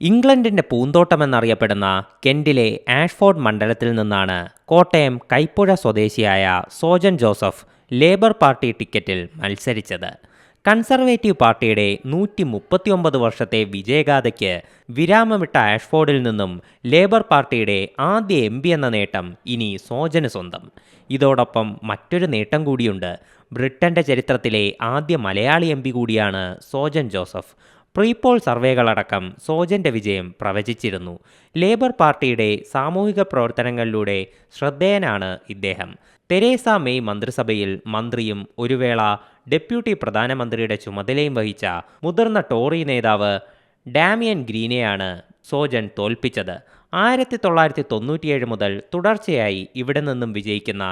ഇംഗ്ലണ്ടിന്റെ പൂന്തോട്ടമെന്നറിയപ്പെടുന്ന കെന്റിലെ ആഷ്ഫോർഡ് മണ്ഡലത്തിൽ നിന്നാണ് കോട്ടയം കൈപ്പുഴ സ്വദേശിയായ സോജൻ ജോസഫ് ലേബർ പാർട്ടി ടിക്കറ്റിൽ മത്സരിച്ചത്. കൺസർവേറ്റീവ് പാർട്ടിയുടെ നൂറ്റി മുപ്പത്തിയൊമ്പത് വർഷത്തെ വിജയഗാഥയ്ക്ക് വിരാമമിട്ട ആഷ്ഫോർഡിൽ നിന്നും ലേബർ പാർട്ടിയുടെ ആദ്യ എം പി എന്ന നേട്ടം ഇനി സോജന് സ്വന്തം. ഇതോടൊപ്പം മറ്റൊരു നേട്ടം കൂടിയുണ്ട്. ബ്രിട്ടന്റെ ചരിത്രത്തിലെ ആദ്യ മലയാളി എം പി കൂടിയാണ് സോജൻ ജോസഫ്. പ്രീപോൾ സർവേകളടക്കം സോജന്റെ വിജയം പ്രവചിച്ചിരുന്നു. ലേബർ പാർട്ടിയുടെ സാമൂഹിക പ്രവർത്തനങ്ങളിലൂടെ ശ്രദ്ധേയനാണ് ഇദ്ദേഹം. തെരേസ മെയ് മന്ത്രിസഭയിൽ മന്ത്രിയും ഒരു വേള ഡെപ്യൂട്ടി പ്രധാനമന്ത്രിയുടെ ചുമതലയും വഹിച്ച മുതിർന്ന ടോറി നേതാവ് ഡാമിയൻ ഗ്രീനെയാണ് സോജൻ തോൽപ്പിച്ചത്. ആയിരത്തി തൊള്ളായിരത്തി തൊണ്ണൂറ്റിയേഴ് മുതൽ തുടർച്ചയായി ഇവിടെ നിന്നും വിജയിക്കുന്ന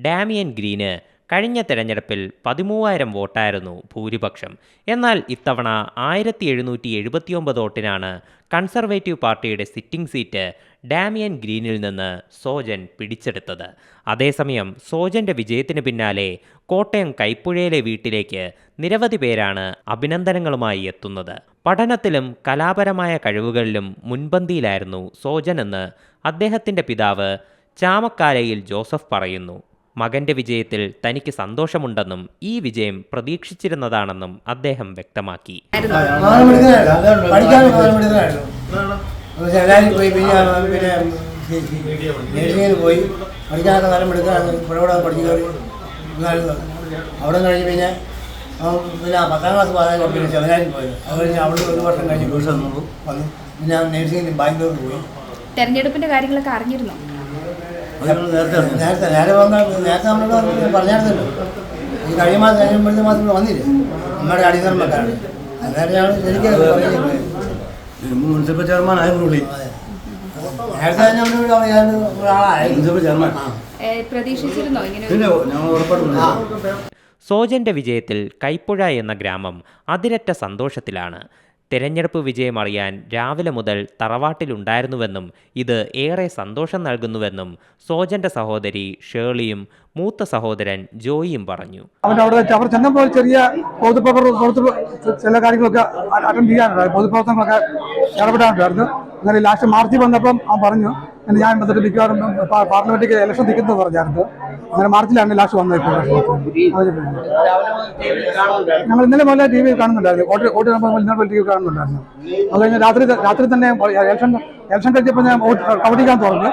ഡാമിയൻ ഗ്രീന് കഴിഞ്ഞ തെരഞ്ഞെടുപ്പിൽ പതിമൂവായിരം വോട്ടായിരുന്നു ഭൂരിപക്ഷം. എന്നാൽ ഇത്തവണ ആയിരത്തി എഴുന്നൂറ്റി എഴുപത്തിയൊമ്പത് വോട്ടിനാണ് കൺസർവേറ്റീവ് പാർട്ടിയുടെ സിറ്റിംഗ് സീറ്റ് ഡാമിയൻ ഗ്രീനിൽ നിന്ന് സോജൻ പിടിച്ചെടുത്തത്. അതേസമയം സോജന്റെ വിജയത്തിന് പിന്നാലെ കോട്ടയം കൈപ്പുഴയിലെ വീട്ടിലേക്ക് നിരവധി പേരാണ് അഭിനന്ദനങ്ങളുമായി എത്തുന്നത്. പഠനത്തിലും കലാപരമായ കഴിവുകളിലും മുൻപന്തിയിലായിരുന്നു സോജൻ എന്ന് അദ്ദേഹത്തിന്റെ പിതാവ് ചാമക്കാലയിൽ ജോസഫ് പറയുന്നു. മകന്റെ വിജയത്തിൽ തനിക്ക് സന്തോഷമുണ്ടെന്നും ഈ വിജയം പ്രതീക്ഷിച്ചിരുന്നതാണെന്നും അദ്ദേഹം വ്യക്തമാക്കി. പോയി പിന്നെ പിന്നെ നേഴ്സിങ്ങിന് പോയി. പഠിക്കാനൊക്കെ കാലം എടുക്കാണ് ഇവിടെ പഠിച്ചു കയറി അവിടെ കഴിഞ്ഞ് പിന്നെ പിന്നെ പത്താം ക്ലാസ് പാതാൻ പിന്നെ സെമിനാരിൽ പോയി. അത് കഴിഞ്ഞ് അവിടെ ഒരു വർഷം കഴിഞ്ഞ് വന്നു വന്നു പിന്നെ നേഴ്സിംഗിന് ബാംഗ്ലൂർ പോയി. തെരഞ്ഞെടുപ്പിന്റെ കാര്യങ്ങളൊക്കെ അറിഞ്ഞിരുന്നോ? നേരത്തെ നേരെ വന്ന നേരത്തെ നമ്മളോട് പറഞ്ഞായിരുന്നല്ലോ ഈ കഴിഞ്ഞ മാസം കഴിയുമ്പോഴത്തെ മാസം ഇവിടെ വന്നില്ലേ? നമ്മുടെ അടിത്തറമ്പക്കാരാണ് അന്നേരം പറയുന്നത് മുനിസിപ്പൽ ചെയർമാൻ ആയ പുള്ളി. നേരത്തെ തന്നെ നമ്മളോട് പറയാൻ ഒരാളായി. Municipal chairman. ഏ, പ്രതീക്ഷിച്ചിരുന്നോ? ഇങ്ങനെ ഒരു- ഞങ്ങൾ ഉറപ്പായിട്ടും സോജന്റെ വിജയത്തിൽ കൈപ്പുഴ എന്ന ഗ്രാമം അതിരറ്റ സന്തോഷത്തിലാണ്. തെരഞ്ഞെടുപ്പ് വിജയമറിയാൻ രാവിലെ മുതൽ തറവാട്ടിലുണ്ടായിരുന്നുവെന്നും ഇത് ഏറെ സന്തോഷം നൽകുന്നുവെന്നും സോജന്റെ സഹോദരി ഷേളിയും മൂത്ത സഹോദരൻ ജോയിയും പറഞ്ഞു. അവൻ അവിടെ വെച്ച് അവർ ചെന്നപ്പോൾ ചെറിയ പൊതുപ്രവർ പൊതു ചില കാര്യങ്ങളൊക്കെ അറ്റൻഡ് ചെയ്യാനുണ്ടായി പൊതുപ്രവർത്തനങ്ങളൊക്കെ ഇടപെടാനുണ്ടായിരുന്നു. അങ്ങനെ ലാസ്റ്റ് മാർച്ചിൽ വന്നപ്പം അവൻ പറഞ്ഞു "ഇങ്ങനെ ഞാൻ വന്നിട്ട് മിക്കവാറും പാർലമെന്റിലേക്ക് ഇലക്ഷൻ നിൽക്കുന്നത് പറഞ്ഞായിരുന്നു. അങ്ങനെ മാർച്ചിലാണ് ലാസ്റ്റ് വന്നത് ഇപ്പോൾ ഞങ്ങൾ ഇന്നലെ പോലെ ടി വി കാണുന്നുണ്ടായിരുന്നു. വോട്ട് വോട്ട് നമ്മൾ ഇന്നലെ ടി വി കാണുന്നുണ്ടായിരുന്നു. അത് കഴിഞ്ഞ് രാത്രി രാത്രി തന്നെ ഇലക്ഷൻ ഇലക്ഷൻ കഴിച്ചപ്പോൾ ഞാൻ കൗണ്ട് ചെയ്യാൻ തുറന്നു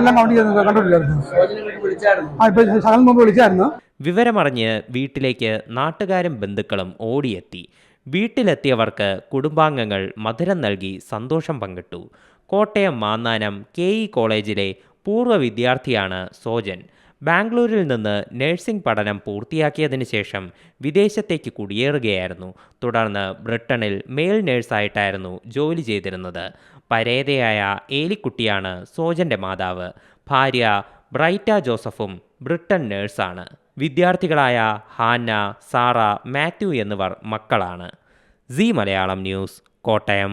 എല്ലാം കൗണ്ട് കണ്ടിട്ടില്ലായിരുന്നു ആ ഇപ്പൊ ശകലം മുമ്പ് വിളിച്ചായിരുന്നു. വിവരമറിഞ്ഞ് വീട്ടിലേക്ക് നാട്ടുകാരും ബന്ധുക്കളും ഓടിയെത്തി. വീട്ടിലെത്തിയവർക്ക് കുടുംബാംഗങ്ങൾ മധുരം നൽകി സന്തോഷം പങ്കിട്ടു. കോട്ടയം മാന്നാനം കെ ഇ കോളേജിലെ പൂർവ വിദ്യാർത്ഥിയാണ് സോജൻ. ബാംഗ്ലൂരിൽ നിന്ന് നഴ്സിംഗ് പഠനം പൂർത്തിയാക്കിയതിനു ശേഷം വിദേശത്തേക്ക് കുടിയേറുകയായിരുന്നു. തുടർന്ന് ബ്രിട്ടണിൽ മെയിൽ നഴ്സായിട്ടായിരുന്നു ജോലി ചെയ്തിരുന്നത്. പരേതയായ ഏലിക്കുട്ടിയാണ് സോജന്റെ മാതാവ്. ഭാര്യ ബ്രൈറ്റ ജോസഫും ബ്രിട്ടൻ നഴ്സാണ്. വിദ്യാർത്ഥികളായ ഹാന്ന സാറ മാത്യു എന്നിവർ മക്കളാണ്. C Malayalam news Kottayam.